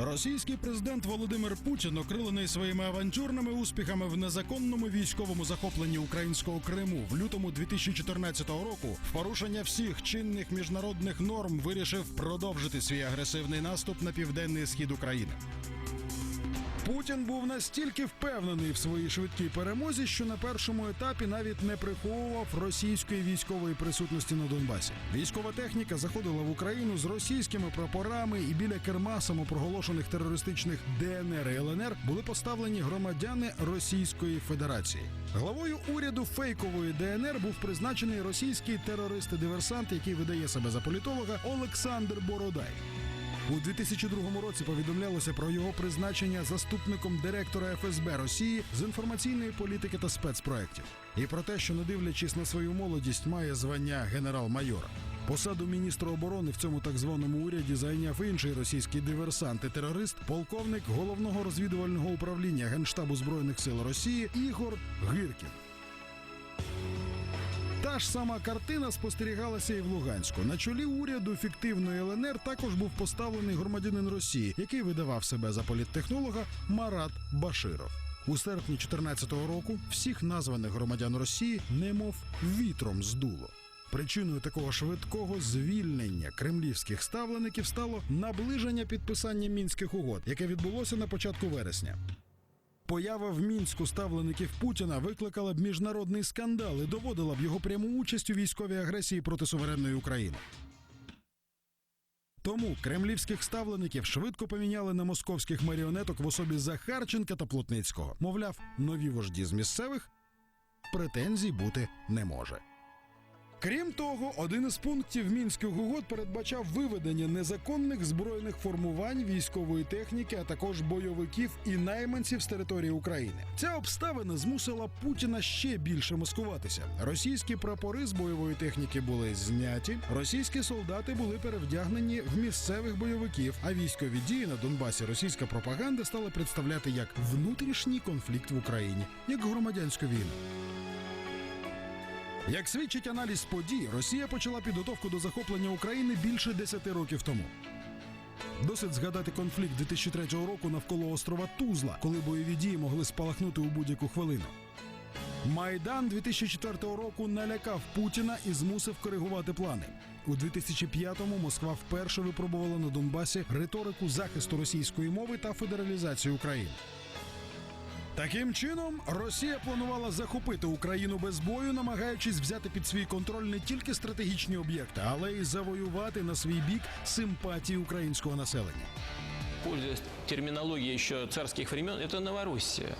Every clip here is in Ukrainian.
Російський президент Володимир Путін, окрилений своїми авантюрними успіхами в незаконному військовому захопленні українського Криму в лютому 2014 року, в порушення всіх чинних міжнародних норм вирішив продовжити свій агресивний наступ на південний схід України. Путін був настільки впевнений в своїй швидкій перемозі, що на першому етапі навіть не приховував російської військової присутності на Донбасі. Військова техніка заходила в Україну з російськими прапорами, і біля керма самопроголошених терористичних ДНР і ЛНР були поставлені громадяни Російської Федерації. Главою уряду фейкової ДНР був призначений російський терорист-диверсант, який видає себе за політолога Олександр Бородай. У 2002 році повідомлялося про його призначення заступником директора ФСБ Росії з інформаційної політики та спецпроєктів, і про те, що не дивлячись на свою молодість, має звання генерал-майора. Посаду міністра оборони в цьому так званому уряді зайняв інший російський диверсант і терорист, полковник головного розвідувального управління Генштабу збройних сил Росії Ігор Гиркін. Та ж сама картина спостерігалася і в Луганську. На чолі уряду фіктивної ЛНР також був поставлений громадянин Росії, який видавав себе за політтехнолога Марат Баширов. У серпні 2014 року всіх названих громадян Росії немов вітром здуло. Причиною такого швидкого звільнення кремлівських ставлеників стало наближення підписання мінських угод, яке відбулося на початку вересня. Поява в мінську ставлеників Путіна викликала б міжнародний скандал і доводила б його пряму участь у військовій агресії проти суверенної України. Тому кремлівських ставлеників швидко поміняли на московських маріонеток в особі Захарченка та Плотницького. Мовляв, нові вожді з місцевих претензій бути не може. Крім того, один із пунктів мінських угод передбачав виведення незаконних збройних формувань військової техніки, а також бойовиків і найманців з території України. Ця обставина змусила Путіна ще більше маскуватися. Російські прапори з бойової техніки були зняті, російські солдати були перевдягнені в місцевих бойовиків. А військові дії на Донбасі російська пропаганда стала представляти як внутрішній конфлікт в Україні, як громадянську війну. Як свідчить аналіз подій, Росія почала підготовку до захоплення України більше 10 років тому. Досить згадати конфлікт 2003 року навколо острова Тузла, коли бойові дії могли спалахнути у будь-яку хвилину. Майдан 2004 року налякав Путіна і змусив коригувати плани. У 2005-му Москва вперше випробувала на Донбасі риторику захисту російської мови та федералізацію України. Таким чином, Росія планувала захопити Україну без бою, намагаючись взяти під свій контроль не тільки стратегічні об'єкти, але й завоювати на свій бік симпатії українського населення. Пользуясь терминологией еще царских времен, это Новороссия.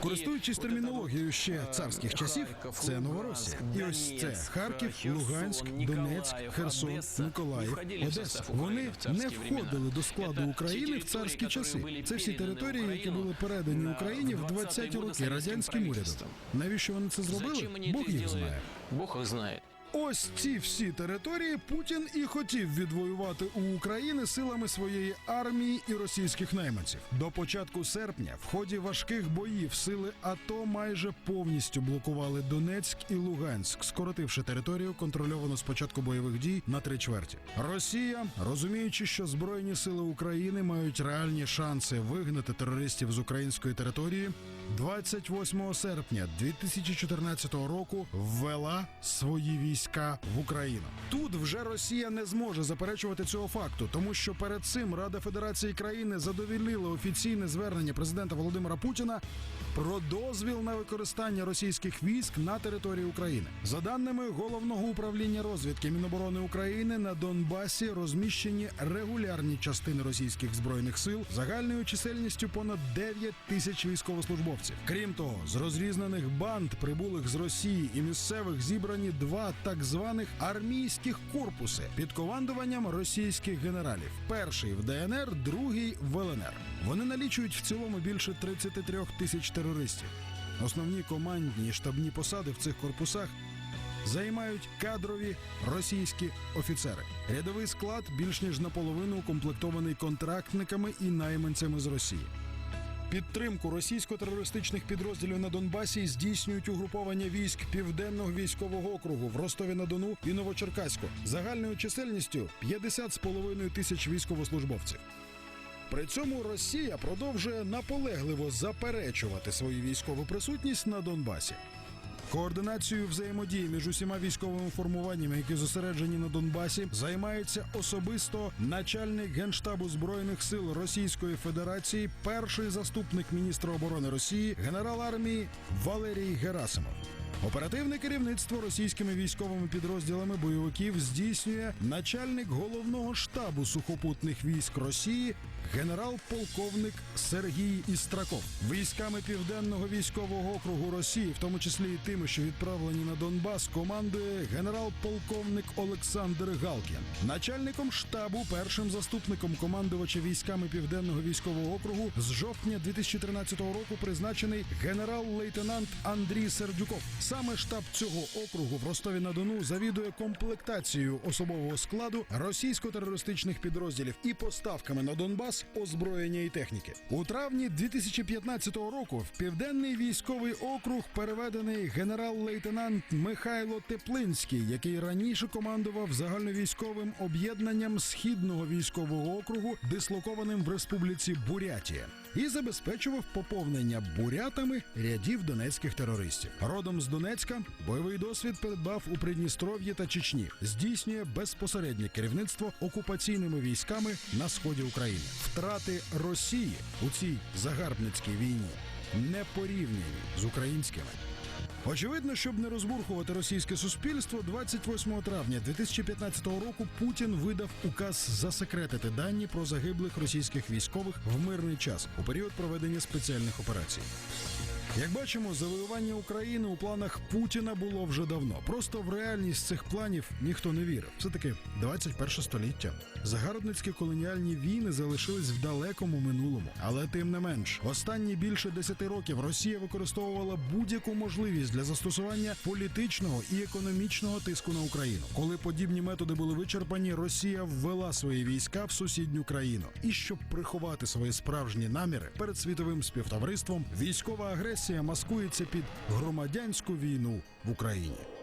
Користуючись термінологією ще царських часів, це Новоросія. І ось це Харків, Луганськ, Донецьк, Херсон, Миколаїв, Одеса. Вони не входили до складу України в царські часи. Це всі території, які були передані Україні в 20-ті роки радянським урядом. Навіщо вони це зробили? Бог їх знає. Бог їх знает. Ось ці всі території Путін і хотів відвоювати у України силами своєї армії і російських найманців. До початку серпня, в ході важких боїв, сили АТО майже повністю блокували Донецьк і Луганськ, скоротивши територію, контрольовану з початку бойових дій на три чверті. Росія, розуміючи, що збройні сили України мають реальні шанси вигнати терористів з української території, 28 серпня 2014 року ввела свої війська в Україну. Тут вже Росія не зможе заперечувати цього факту, тому що перед цим Рада Федерації країни задовільнила офіційне звернення президента Володимира Путіна про дозвіл на використання російських військ на території України. За даними головного управління розвідки Міноборони України на Донбасі розміщені регулярні частини російських збройних сил загальною чисельністю понад 9 тисяч військовослужбовців. Крім того, з розрізнених банд, прибулих з Росії і місцевих, зібрані два так званих армійських корпуси під командуванням російських генералів: перший в ДНР, другий в ЛНР. Вони налічують в цілому більше 33 тисяч терористів. Основні командні штабні посади в цих корпусах займають кадрові російські офіцери. Рядовий склад більш ніж наполовину укомплектований контрактниками і найманцями з Росії. Підтримку російсько-терористичних підрозділів на Донбасі здійснюють угруповання військ Південного військового округу в Ростові на Дону і Новочеркаську загальною чисельністю 50 з половиною тисяч військовослужбовців. При цьому Росія продовжує наполегливо заперечувати свою військову присутність на Донбасі. Координацією взаємодії між усіма військовими формуваннями, які зосереджені на Донбасі, займається особисто начальник генштабу збройних сил Російської Федерації, перший заступник міністра оборони Росії, генерал армії Валерій Герасимов. Оперативне керівництво російськими військовими підрозділами бойовиків здійснює начальник головного штабу сухопутних військ Росії генерал-полковник Сергій Істраков. Військами південного військового округу Росії, в тому числі і тими, що відправлені на Донбас, командує генерал-полковник Олександр Галкін. Начальником штабу, першим заступником командувача військами південного військового округу з жовтня 2013 року призначений генерал-лейтенант Андрій Сердюков. Саме штаб цього округу в Ростові на Дону завідує комплектацією особового складу російсько-терористичних підрозділів і поставками на Донбас озброєння і техніки. У травні 2015 року в південний військовий округ переведений генерал-лейтенант Михайло Теплинський, який раніше командував загальновійськовим об'єднанням східного військового округу, дислокованим в республіці Бурятія. І забезпечував поповнення бурятами рядів донецьких терористів. Родом з Донецька бойовий досвід придбав у Придністров'ї та Чечні. Здійснює безпосереднє керівництво окупаційними військами на сході України. Втрати Росії у цій загарбницькій війні не порівняні з українськими. Очевидно, щоб не розбурхувати російське суспільство, 28 травня 2015 року Путін видав указ засекретити дані про загиблих російських військових в мирний час у період проведення спеціальних операцій. Як бачимо, завоювання України у планах Путіна було вже давно. Просто в реальність цих планів ніхто не вірив. Все таки 21 століття. Загарбницькі колоніальні війни залишились в далекому минулому. Але тим не менш, останні більше 10 років Росія використовувала будь-яку можливість для застосування політичного і економічного тиску на Україну. Коли подібні методи були вичерпані, Росія ввела свої війська в сусідню країну. І щоб приховати свої справжні наміри перед світовим співтовариством, військова агресія маскується під громадянську війну в Україні.